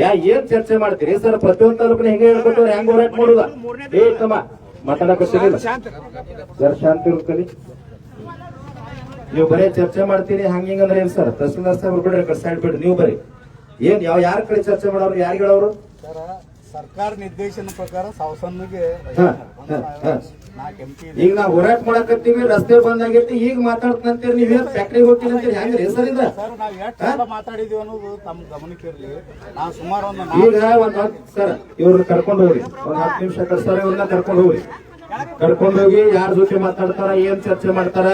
ಯಾ ಏನ್ ಚರ್ಚೆ ಮಾಡ್ತೀರಿ? ಸರ್ ಪ್ರತಿಯೊಂದು ತಾಲೂಕಿನ ಹೆಂಗೆ ಹೇಳ್ಕೊಟ್ಟು ಹೆಂಗ್ ಹೋರಾಟ ಮಾಡುದ? ಏ ತಮ್ಮ ಮಾತಾಡಕ್ಕಿಲ್ಲ ಜರ ಶಾಂತಿ ಇರ್ಕಲಿ ನೀವು ಬರೀ ಚರ್ಚೆ ಮಾಡ್ತೀರಿ ಹಂಗ ಹಿಂಗ ಅಂದ್ರೆ ಏನ್ ಸರ್? ತಹಸೀಲ್ದಾರ್ ಸಾಹೇಬ್ ಬಿಡ್ರಿ ಸೈಡ್ ಬಿಡ್ರಿ ನೀವು ಬರೀ. ಏನ್ ಯಾವ ಯಾರ ಕಡೆ ಚರ್ಚೆ ಮಾಡೋರು ಯಾರು ಹೇಳೋರು? ಸರ್ ಸರ್ಕಾರ ನಿರ್ದೇಶನ ಪ್ರಕಾರ ಸಾವಸನ್ನಿಗೆ ಈಗ ನಾವು ಹೋರಾಟ ಮಾಡಕತ್ತೀವಿ ರಸ್ತೆ ಬಂದ್ ಆಗೈತಿ ಈಗ ಮಾತಾಡ್ತಂತೀರಿ ನೀವೇನ್ ಫ್ಯಾಕ್ಟ್ರಿಗೆ ಹೋಗ್ತೀನಿ ಅಂತೀರಿ? ಹೆಂಗ್ರಿ ಸರ್ ಇದ? ಸರ್ ನಾವು ಎಷ್ಟು ಸಲ ಮಾತಾಡಿದೀವಿ ಅನ್ನೋದು ತಮ್ಮ ಗಮನಕ್ಕೆ ಇರಲಿ. ನಾವು ಸುಮಾರು ಒಂದು ಈಗ ಒಂದ್ ಹತ್ ಸರ್ ಇವ್ರನ್ನ ಕರ್ಕೊಂಡು ಹೋಗ್ರಿ. ಒಂದ್ ಹತ್ತು ನಿಮಿಷ ಸರ್ ಇವ್ರನ್ನ ಕರ್ಕೊಂಡು ಹೋಗ್ರಿ. ಕರ್ಕೊಂಡು ಹೋಗಿ ಯಾರ ಜೊತೆ ಮಾತಾಡ್ತಾರ ಏನ್ ಚರ್ಚೆ ಮಾಡ್ತಾರ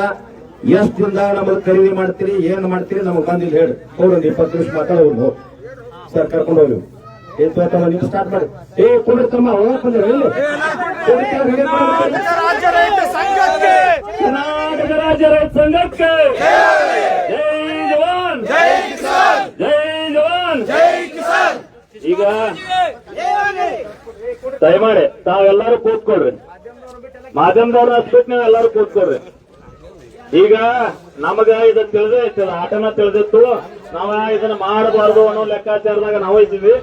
ಎಷ್ಟ್ ದಿನದಾಗ ನಮಗ್ ಖರೀದಿ ಮಾಡ್ತೀರಿ ಏನ್ ಮಾಡ್ತೀರಿ ನಮಗ್ ಬಂದಿಲ್ಲ ಹೇಳಿ. ಅವ್ರ ಒಂದ್ ಇಪ್ಪತ್ತು ನಿಮಿಷ ಮಾತಾಡೋದು ಸರ್ ಕರ್ಕೊಂಡು ಹೋಗ್ರಿ. ಏನ್ ತಮ್ಮ ನೀವು ಸ್ಟಾರ್ಟ್ ಮಾಡಿ ಏ ಕೊಡ್ರಿ ತಮ್ಮ ಹೋಗಕ್ ಬಂದ್ರಿ. ಕರ್ನಾಟಕ ರಾಜ್ಯ ರೈತ ಸಂಘಕ್ಕೆ. ಜೈ ಜವಾನ್. ಜೈ ಜವಾನ್. ಈಗ ದಯಮಾಡಿ ತಾವೆಲ್ಲರೂ ಕೂತ್ಕೊಳ್ರಿ. ಮಾಧ್ಯಮದವ್ರು ಅಷ್ಟು ನೀವು ಎಲ್ಲರೂ ಕೂತ್ಕೊಳ್ರಿ. ಈಗ ನಮಗ ಇದನ್ನ ತಿಳಿದೇ ಐತಿ ಆಟನ ತಿಳಿದಿತ್ತು. ನಾವ ಇದನ್ನ ಮಾಡಬಾರ್ದು ಅನ್ನೋ ಲೆಕ್ಕಾಚಾರದಾಗ ನಾವು ಇದ್ದೀವಿ.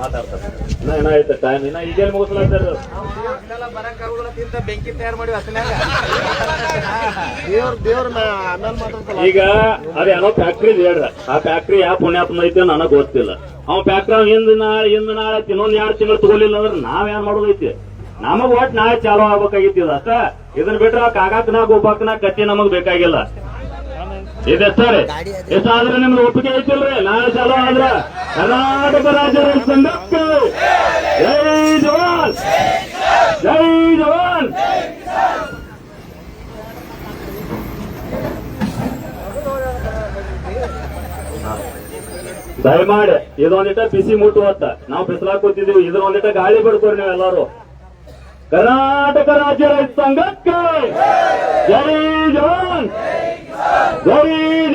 ಮಾತಾಡ್ತಾರೆ. ಇನ್ನ ಏನಾಯ್ತು ಟೈಮ್ ಇನ್ನ ಈಗೇನು ಮುಗಿಸ್ಲಾಗ್ತಾರೆ ಬೆಂಕಿ ತಯಾರು ಮಾಡಿ ದೇವ್ರ ದೇವ್ರ ಆಮೇಲೆ ಮಾತಾಡ್ತಲ್ಲ ಈಗ ಅದೇನೋ ಫ್ಯಾಕ್ಟ್ರಿ ಹೇಳ್ರ. ಆ ಫ್ಯಾಕ್ಟ್ರಿ ಯಾವ ಪುಣ್ಯಾತ್ಮ ಐತಿ ನನಗ್ ಗೊತ್ತಿಲ್ಲ. ಅವ್ ಫ್ಯಾಕ್ಟ್ರಿ ಹಿಂದ್ ನಾಳೆ ಹಿಂದ್ ನಾಳೆ ಇನ್ನೊಂದ್ ಎರಡು ತಿಂಗಳು ತಗೊಲಿಲ್ಲ ಅಂದ್ರೆ ನಾವ್ ಏನ್ ಮಾಡೋದೈತಿ ನಮಗ್ ಒಟ್ ನಾಳೆ ಚಾಲು ಆಗ್ಬೇಕಾಗಿತ್ತು ಇದು ಅಷ್ಟ ಇದನ್ ಬಿಟ್ರೆ ಕಾಗಾಕನ ಗೋಪಾಕನ ಕತ್ತಿ ನಮಗ್ ಬೇಕಾಗಿಲ್ಲ. ಇದೆಷ್ಟಾರೆ ಎಷ್ಟಾದ್ರೆ ನಿಮ್ದು ಒಪ್ಪಿಗೆ ಐತಿಲ್ರಿ? ನಾಳೆ ಚಾಲು ಆದ್ರ ಕರ್ನಾಟಕ ರಾಜ್ಯ ರೈತ ಸಂಘಕ್ಕೆ ಜೈ ಜವಾನ್! ಜೈ ಜವಾನ್! ದಯಮಾಡಿ ಇದೊಂದಿಟ ಬಿಸಿ ಮುಟ್ಟುವತ್ತ ನಾವು ಬಿಸಿಲಾಗ ಕೂತಿದೀವಿ. ಇದ್ರ ಒಂದಿಟ ಗಾಳಿ ಬಿಡ್ಕೋರಿ ನೀವು ಎಲ್ಲರೂ ಕರ್ನಾಟಕ ರಾಜ್ಯ ರೈತ ಸಂಘಕ್ಕೆ ಜೈ ಜವಾನ್! জয়